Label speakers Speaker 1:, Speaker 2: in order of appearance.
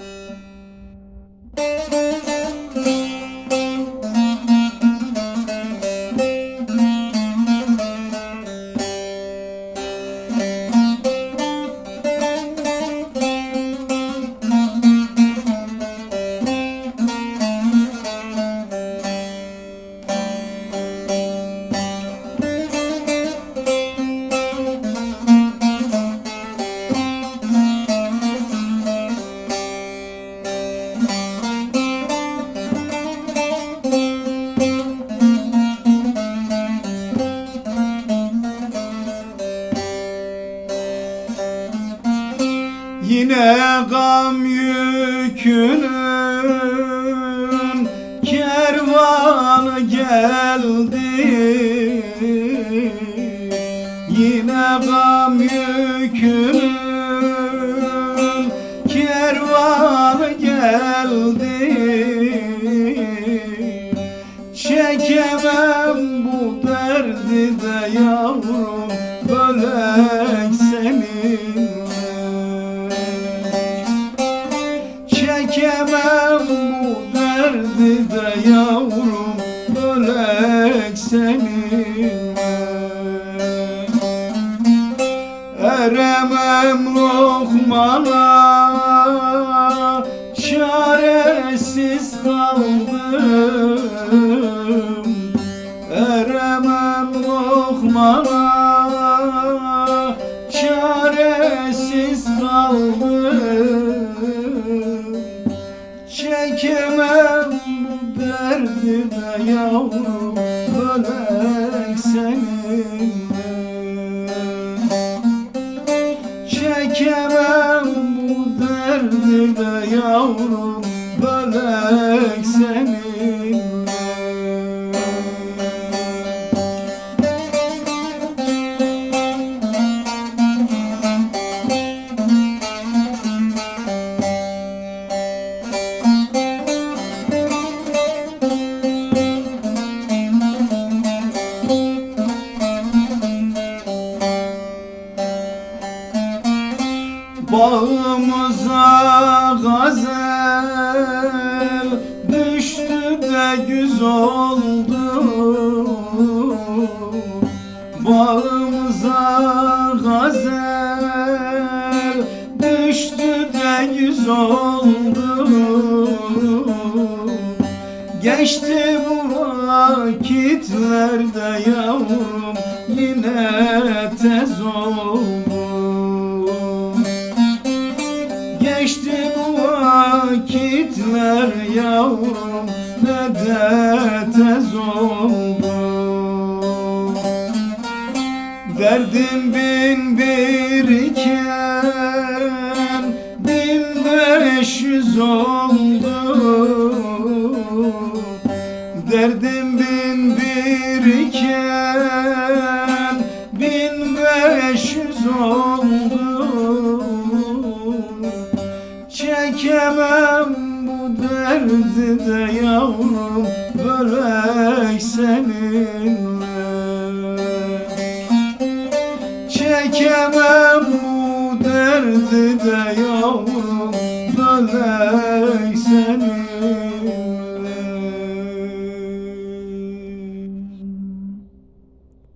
Speaker 1: Thank you. Yine gam yükünün kervanı geldi. Yine gam yükünün kervanı geldi. Çekemem bu derdi de yavrum Bölek seninle yavrum Bölek seninle. Eremem lokmana Çaresiz kaldım. Eremem lokmana Çaresiz kaldım yavrum Bölek seninle Bağımıza gazel düştü de güz oldu. Bağımıza gazel düştü de güz oldu. Geçti bu vakitlerde yavrum yine tez oldu yavrum ne de tez oldu. Derdim bin bir iken bin beş yüz oldu. Derdim derdi de yavrum Bölek seninle. Çekemem bu derdi de yavrum Bölek